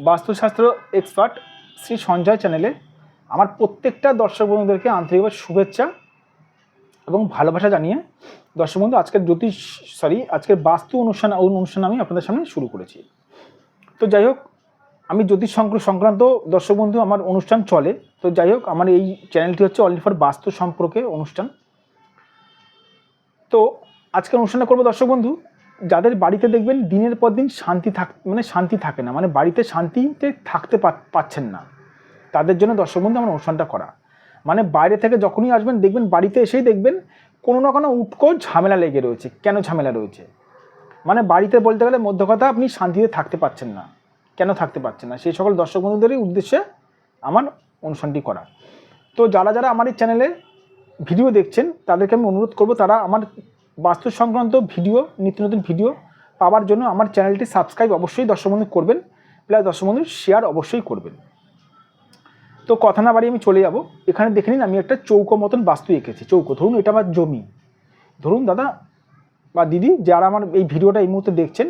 বাস্তুশাস্ত্র এক্সপার্ট শ্রী সঞ্জয় চ্যানেলে আমার প্রত্যেকটা দর্শক বন্ধুদেরকে আন্তরিকভাবে শুভেচ্ছা এবং ভালোবাসা জানিয়ে দর্শক বন্ধু, আজকের জ্যোতিষ সরি আজকের বাস্তু অনুষ্ঠান অনুষ্ঠান আমি আপনাদের সামনে শুরু করেছি। তো যাই হোক, আমি জ্যোতিষ সংক্রান্ত দর্শক বন্ধু, আমার অনুষ্ঠান চলে। তো যাই হোক, আমার এই চ্যানেলটি হচ্ছে অনলি ফর বাস্তু সম্পর্কে অনুষ্ঠান। তো আজকের অনুষ্ঠানটা করব দর্শক বন্ধু যাদের বাড়িতে দেখবেন দিনের পর দিন শান্তি থাক মানে শান্তি থাকে না মানে বাড়িতে শান্তিতে থাকতে পাচ্ছেন না। তাদের জন্য দর্শক বন্ধু, আমার অনুষ্ঠানটা করা। মানে বাইরে থেকে যখনই আসবেন, দেখবেন বাড়িতে এসেই দেখবেন কোনো না কোনো উটকো ঝামেলা লেগে রয়েছে। কেন ঝামেলা রয়েছে? মানে বাড়িতে বলতে গেলে মধ্য কথা, আপনি শান্তিতে থাকতে পাচ্ছেন না। কেন থাকতে পারছেন না? সেই সকল দর্শক বন্ধুদেরই উদ্দেশ্যে আমার অনুষ্ঠানটি করা। তো যারা যারা আমার এই চ্যানেলে ভিডিও দেখছেন, তাদেরকে আমি অনুরোধ করব, তারা আমার বাস্তু সংক্রান্ত ভিডিও, নিত্য নতুন ভিডিও পাওয়ার জন্য আমার চ্যানেলটি সাবস্ক্রাইব অবশ্যই দর্শক বন্ধু করবেন, প্লাস দর্শক বন্ধু শেয়ার অবশ্যই করবেন। তো কথা না বাড়িয়ে আমি চলে যাব। এখানে দেখে নিন আমি একটা চৌকো মতন বাস্তু এঁকেছি। চৌকো, ধরুন এটা আমার জমি। ধরুন দাদা বা দিদি, যারা আমার এই ভিডিওটা এই মুহূর্তে দেখছেন,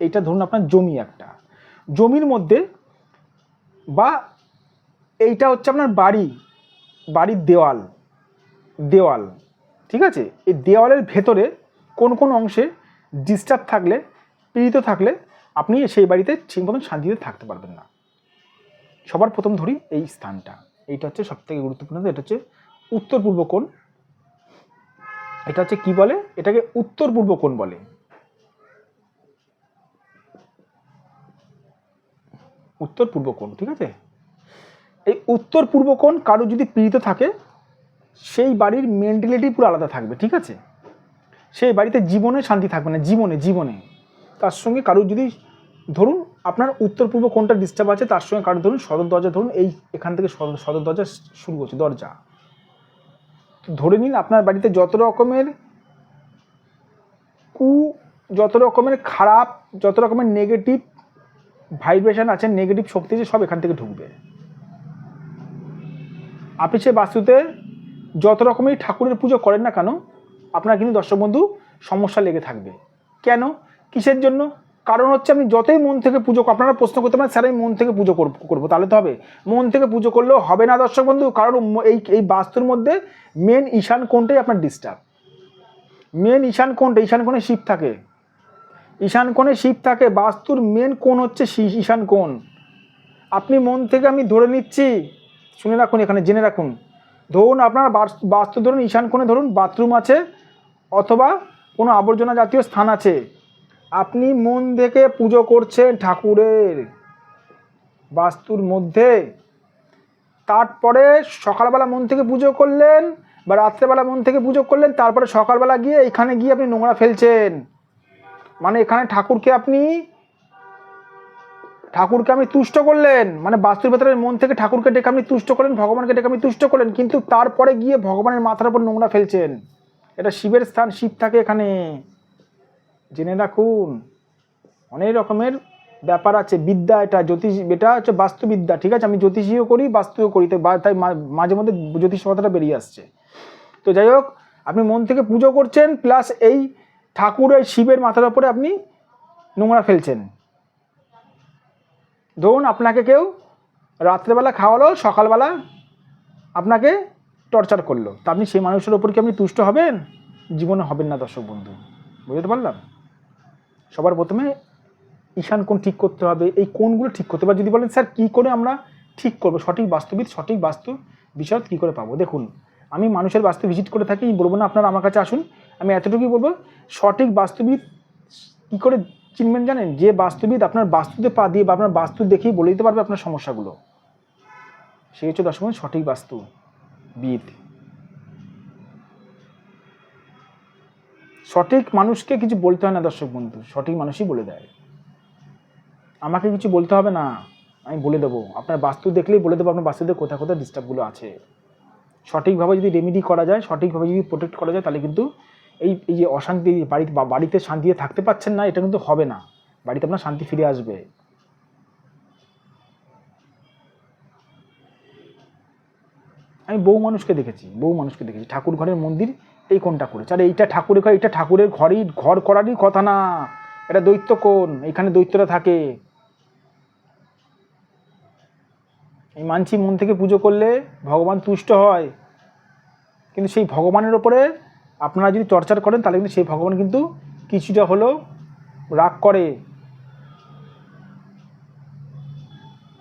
এইটা ধরুন আপনার জমি একটা। জমির মধ্যে বা এইটা হচ্ছে আপনার বাড়ি, বাড়ির দেওয়াল দেওয়াল। ঠিক আছে? এই দেওয়ালের ভেতরে কোন কোন অংশে ডিস্টার্ব থাকলে, পীড়িত থাকলে আপনি সেই বাড়িতে ঠিক মতন শান্তিতে থাকতে পারবেন না। সবার প্রথম ধরি এই স্থানটা। এইটা হচ্ছে সব থেকে গুরুত্বপূর্ণ, এটা হচ্ছে উত্তর পূর্ব কোণ। এটা হচ্ছে কি বলে? এটাকে উত্তর পূর্ব কোণ বলে। উত্তর পূর্ব কোণ, ঠিক আছে? এই উত্তর পূর্ব কোণ কারও যদি পীড়িত থাকে সেই বাড়ির মেন্টালিটি পুরো আলাদা থাকবে, ঠিক আছে? সেই বাড়িতে জীবনে শান্তি থাকবে না, জীবনে জীবনে। তার সঙ্গে কারোর যদি, ধরুন আপনার উত্তর পূর্ব কোনটা ডিস্টার্ব আছে, তার সঙ্গে কারোর, ধরুন সদর দরজা, ধরুন এই এখান থেকে সদর দরজা শুরু হচ্ছে দরজা। ধরে নিন আপনার বাড়িতে যত রকমের কু, যত রকমের খারাপ, যত রকমের নেগেটিভ ভাইব্রেশন আছে নেগেটিভ শক্তি আছে, সব এখান থেকে ঢুকবে। আপনি সে বাস্তুতে যত রকমের ঠাকুরের পুজো করেন না কেন, আপনার কিন্তু দর্শক বন্ধু সমস্যা লেগে থাকবে। কেন? কিসের জন্য? কারণ হচ্ছে আপনি যতই মন থেকে পুজো আপনারা প্রশ্ন করতে পারেন, স্যার, আমি মন থেকে পুজো করব- করব। তাহলে তো হবে। মন থেকে পুজো করলেও হবে না দর্শক বন্ধু, কারণ এই এই বাস্তুর মধ্যে মেন ঈশান কোণটাই আপনার ডিস্টার্ব মেন ঈশান কোণটা ঈশান কোণে শিব থাকে। ঈশান কোণে শিব থাকে, বাস্তুর মেন কোণ হচ্ছে ঈশান কোণ। আপনি মন থেকে আমি ধরে নিচ্ছি, শুনে রাখুন এখানে, জেনে রাখুন। ধরুন আপনার বাস- বাস্তু ধরুন, ঈশান কোণে ধরুন, বাথরুম আছে, অথবা কোনো আবর্জনা জাতীয় স্থান আছে। আপনি মন থেকে পুজো করছেন ঠাকুরের বাস্তুর মধ্যে। তারপরে সকালবেলা মন থেকে পুজো করলেন বা রাত্রেবেলা মন থেকে পুজো করলেন, তারপরে সকালবেলা গিয়ে এখানে গিয়ে আপনি নোংরা ফেলছেন। মানে এখানে ঠাকুরকে আপনি ঠাকুরকে আপনি তুষ্ট করলেন মানে বাস্তুর ভেতরে মন থেকে ঠাকুরকে ডেকে আপনি তুষ্ট করলেন, ভগবানকে ডেকে আপনি তুষ্ট করলেন, কিন্তু তারপরে গিয়ে ভগবানের মাথার উপর নোংরা ফেলছেন। এটা শিবের স্থান, শিব থাকে এখানে। জেনে রাখুন, অনেক রকমের ব্যাপার আছে। বিদ্যা এটা, জ্যোতিষ, এটা হচ্ছে বাস্তুবিদ্যা, ঠিক আছে? আমি জ্যোতিষীও করি, বাস্তুও করি তাই তাই মাঝে মধ্যে জ্যোতিষ কথাটা বেরিয়ে আসছে। তো যাই হোক, আপনি মন থেকে পুজো করছেন প্লাস এই ঠাকুর এই শিবের মাথার উপরে আপনি নোংরা ফেলছেন। ধরুন আপনাকে কেউ রাত্রেবেলা খাওয়ালো, সকালবেলা আপনাকে টর্চার করল। তা আপনি সেই মানুষের ওপর কি আপনি তুষ্ট হবেন? জীবনে হবেন না, দর্শক বন্ধু। বুঝতে পারলাম? সবার প্রথমে ঈশান কোন ঠিক করতে হবে, এই কোনগুলো ঠিক করতে হবে যদি বলেন, স্যার, কী করে আমরা ঠিক করব? সঠিক বাস্তুবিদ সঠিক বাস্তু বিষয় কী করে পাবো? দেখুন, আমি মানুষের বাস্তু ভিজিট করে থাকি, বলব না আপনারা আমার কাছে আসুন, আমি এতটুকুই বলব, সঠিক বাস্তুবিদ কী করে চিনবেন জানেন? যে বাস্তুবিদ আপনার বাস্তুতে পা দিয়ে বা আপনার বাস্তু দেখেই বলে দিতে পারবে আপনার সমস্যাগুলো। সে হচ্ছে দর্শক সঠিক বাস্তু বিদ। সঠিক মানুষকে কিছু বলতে হয় না দর্শক বন্ধু, সঠিক মানুষই বলে দেয়। আমাকে কিছু বলতে হবে না, আমি বলে দেবো। আপনার বাস্তু দেখলেই বলে দেবো আপনার বাস্তুতে কোথায় কোথায় ডিস্টার্বগুলো আছে। সঠিকভাবে যদি রেমেডি করা যায়, সঠিকভাবে যদি প্রোটেক্ট করা যায়, তাহলে কিন্তু এই এই যে অশান্তি বাড়িতে বা, বাড়িতে শান্তিতে থাকতে পাচ্ছেন না, এটা কিন্তু হবে না। বাড়িতে আপনার শান্তি ফিরে আসবে। আমি বহু মানুষকে দেখেছি, বহু মানুষকে দেখেছি। ঠাকুর ঘরের মন্দির, এই কোনটা করেছে। আর এইটা ঠাকুরের ঘর এটা ঠাকুরের ঘরই, ঘর করারই কথা না। এটা দৈত্য কোন এখানে দৈত্যরা থাকে। এই মানছি মন থেকে পুজো করলে ভগবান তুষ্ট হয়। কিন্তু সেই ভগবানের ওপরে আপনারা যদি টর্চার করেন, তাহলে কিন্তু সেই ভগবান কিন্তু কিছুটা হলেও রাগ করে।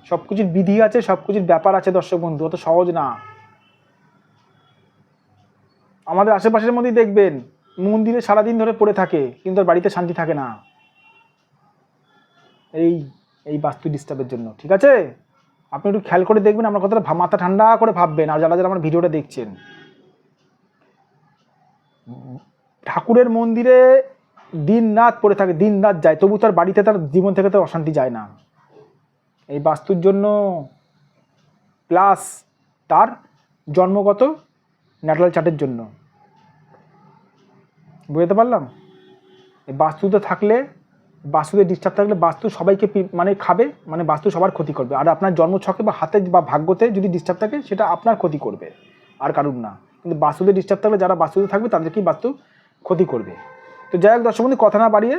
সব কিছুর বিধি আছে সব কিছুর ব্যাপার আছে দর্শক বন্ধু, অত সহজ না। আমাদের আশেপাশের মধ্যেই দেখবেন, মন্দিরে সারাদিন ধরে পড়ে থাকে, কিন্তু বাড়িতে শান্তি থাকে না। এই এই বাস্তু ডিস্টার্বের জন্য, ঠিক আছে? আপনি একটু খেয়াল করে দেখবেন আমার কথাটা মাথা ঠান্ডা করে ভাববেন, আর যারা যারা আমার ভিডিওটা দেখছেন। ঠাকুরের মন্দিরে দিন রাত পড়ে থাকে দিন রাত যায়, তবু তার বাড়িতে তার জীবন থেকে তো অশান্তি যায় না। এই বাস্তুর জন্য প্লাস তার জন্মগত ন্যাটাল চার্টের জন্য। বুঝতে পারলাম? এই বাস্তুতে থাকলে, বাস্তুতে ডিস্টার্ব থাকলে বাস্তু সবাইকে মানে খাবে মানে বাস্তু সবার ক্ষতি করবে। আর আপনার জন্মছকে বা হাতে বা ভাগ্যতে যদি ডিস্টার্ব থাকে, সেটা আপনার ক্ষতি করবে, আর কারুর না। কিন্তু বাস্তুতে ডিস্টার্ব থাকলে যারা বাস্তুতে থাকবে তাদেরকেই বাস্তু ক্ষতি করবে। তো যাই হোক দর্শক বন্ধু, কথা না বাড়িয়ে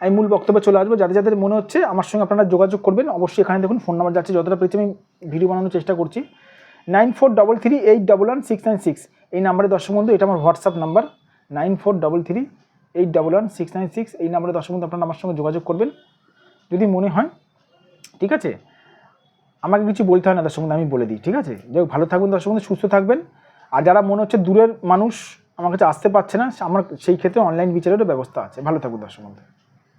আমি মূল বক্তব্যে চলে আসব। যাদের যাদের মনে হচ্ছে আমার সঙ্গে আপনারা যোগাযোগ করবেন অবশ্যই এখানে দেখুন ফোন নাম্বার যাচ্ছে যতটা পেরেছি আমি ভিডিও বানানোর চেষ্টা করছি। Nine four double three eight double one six nine six এই নাম্বারে দর্শক বন্ধু এটা আমার WhatsApp number nine four double three eight double one six nine six এই নাম্বারে দর্শক বন্ধু আপনারা আমার সঙ্গে যোগাযোগ করবেন। যদি মনে হয় ঠিক আছে? আমাকে কিছু বলতে হয় না দর্শক বন্ধু আমি বলে দিই ঠিক আছে? যাই ভালো থাকবেন দর্শক বন্ধু সুস্থ থাকবেন। আর যারা মনে হচ্ছে দূরের মানুষ আমার কাছে আসতে পারছে না আমার সেই ক্ষেত্রে অনলাইন বিচারেরও ব্যবস্থা আছে। ভালো থাকুন দর্শক বন্ধু